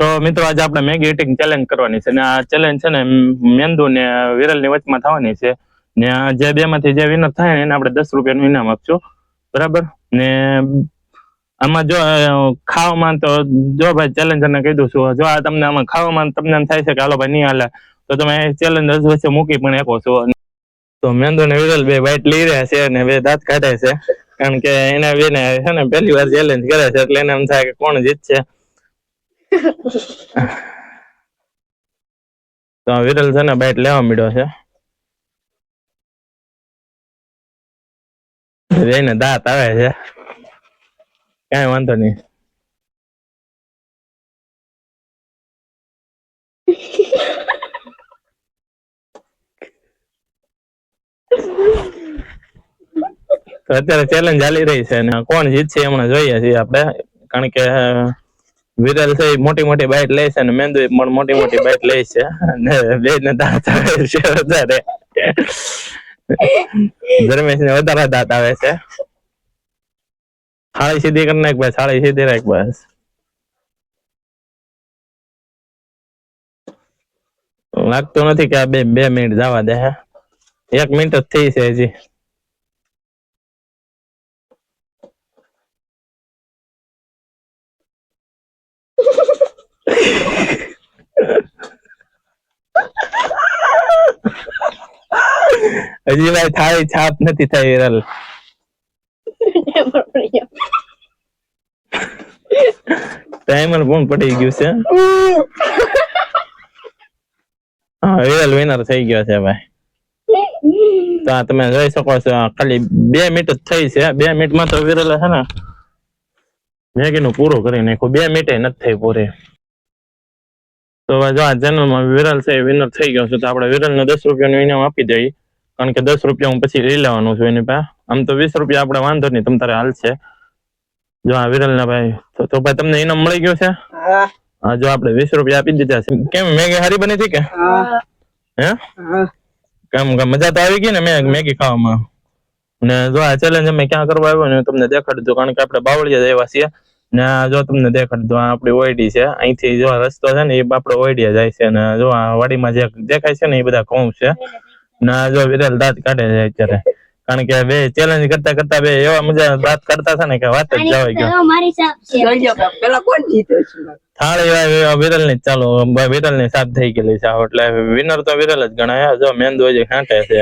તો મિત્રો, આજે આપણે મેગી ઇટિંગ ચેલેન્જ કરવાની છે. ને આ ચેલેન્જ છે ને મેંદુ ને વિરલની વચમાં થવાની છે. ને જે બે માંથી જે વિનર થાય ને એને આપણે દસ રૂપિયાનું ઇનામ આપશું. બરાબર? ને આમાં જો ખાવામાં તો જો ભાઈ ચેલેન્જર ને કહી દઉં છું. જો આ તમને આમાં ખાવામાં તમને થાય છે કે, હાલો ભાઈ, નહીં હાલે. તો તમે ચેલેન્જ વચ્ચે મૂકી પણ શકો છો. તો મેંદુ ને વિરલ બે વાઇટ લઈ રહ્યા છે અને બે દાંત કાઢે છે. કારણ કે એના બેને છે ને પહેલી વાર ચેલેન્જ કરે છે એટલે એને એમ થાય કે કોણ જીતશે. તો વિરલ છે ને બાઈટ લેવા મળ્યો છે. જઈને દાંત આવે છે. કઈ વાંધો નહીં. તો અત્યારે ચેલેન્જ ચાલી રહી છે અને કોણ જીતશે હમણાં જોઈએ છીએ આપણે. કારણ કે વિરલ છે મોટી મોટી બાઈટ લે છે અને મેંદુ પણ મોટી મોટી બાઈટ લે છે. અને બે ને દાંત આવે છે વધારે. ધર્મેશ ને વધારે દાંત આવે છે. સાળી સીધી કરી નાખ ભાઈ સાળી સીધી રાખ બસ. લાગતું નથી કે આ બે બે મિનિટ જવા દે એક મિનિટ જ થઈ છે હજી. હજી ભાઈ થાળી છાપ નથી થઈ વિરલ. ટાઈમર પણ પડી ગયું છે. હા વિરલ વિનર થઈ ગયો છે ભાઈ. તો આ તમે જોઈ શકો છો ખાલી બે મિનિટ જ થઈ છે. બે મિનિટમાં તો વિરલ છે ને મેગી નું પૂરું કરી નાખ્યું. બે મિનિટે નથી થઈ પૂરી. તો જો આ ચેનલમાં વિરલ છે વિનર થઈ ગયો છે તો આપણે વિરલને દસ રૂપિયાનું ઇનામ આપી દઈએ. કારણ કે દસ રૂપિયા હું પછી લઈ લેવાનું છું એની પાસે. આમ તો વીસ રૂપિયા આપણે વાંધો નહીં તમ તારે હાલશે. જો આ વિરલ ના ભાઈ તો ભાઈ તમને ઇનામ મળી ગયું છે? હા. જો આપણે વીસ રૂપિયા આપી દીધા છે. કેમ મેગી હારી બની હતી કે? હે. કેમ મજા તો આવી ગઈ ને મેં મેગી ખાવામાં. ને જો આ ચેલેન્જ અમે ક્યાં કરવા આવ્યો ને તમને દેખાડી દઉં કારણ કે આપણે બાવળિયા જ આવ્યા છીએ. ને આ જો તમને દેખાડ આ આપણી ઓયડી છે અહીંથી જો રસ્તો છે ને એ આપણે ઓઈડિયા જાય છે ને જો આ વાડીમાં જે દેખાય છે ને એ બધા ઘઉં છે. ને આ જો વિરલ દાંત કાઢે છે અત્યારે. કારણ કે બે ચેલેન્જ કરતા કરતા બે એવા મજા દાંત કરતા છે ને કે વાત જ જવાય ગયો. મારી સાપ છે. પેલા કોણ જીતે છે? થાળી વિરલની ચાલો વિરલની સાફ થઈ ગયેલી છે. એટલે વિનર તો વિરલ જ ગણાય. જો મેંદુ હજી ખાંટે છે.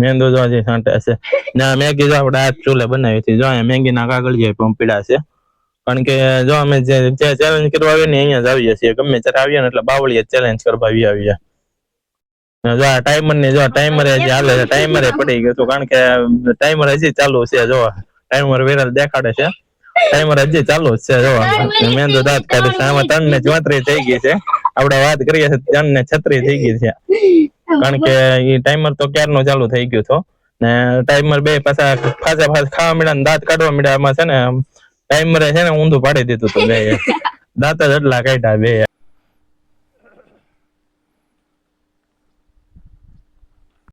મેંદુ જો હજી છાંટે છે. ના મેગી જો આપણે આ ચૂલે બનાવી હતી. જો અહીંયા મેગી ના કાગળ જે પણ પીડા છે. કારણ કે જો અમે જે જે ચેલેન્જ કરવા આવીએ ને અહીંયા જ આવીએ છીએ. ગમે ત્યારે આવીએ ને એટલે બાવળીએ ચેલેન્જ કરવા આવી આવીએ. જો આ ટાઈમરની જો ટાઈમર હજી હાલે છે ટાઈમર પડી ગયું હતું. કારણ કે ટાઈમર હજી ચાલુ છે જો. ટાઈમર વેરાલ દેખાડે છે. ટાઈમર હજી ચાલુ છે જો. મેંદુ દાંત કાઢે છે. આમાં ત્રણ ને ચોત્રીસ થઈ ગઈ છે. આપણે વાત કરીએ છીએ ત્રણ ને છત્રીસ થઈ ગઈ છે. કારણ કે એ ટાઈમર તો ક્યારનો ચાલુ થઈ ગયું હતો. ને ટાઈમર બે પાછા ફાસા ફાસ ખાવા મળ્યા ને દાંત કાઢવા મળ્યા. એમાં છે ને ટાઈમરે છે ને ઊંધું પાડી દીધું હતું બે. દાંત જ એટલા કાઢ્યા બે.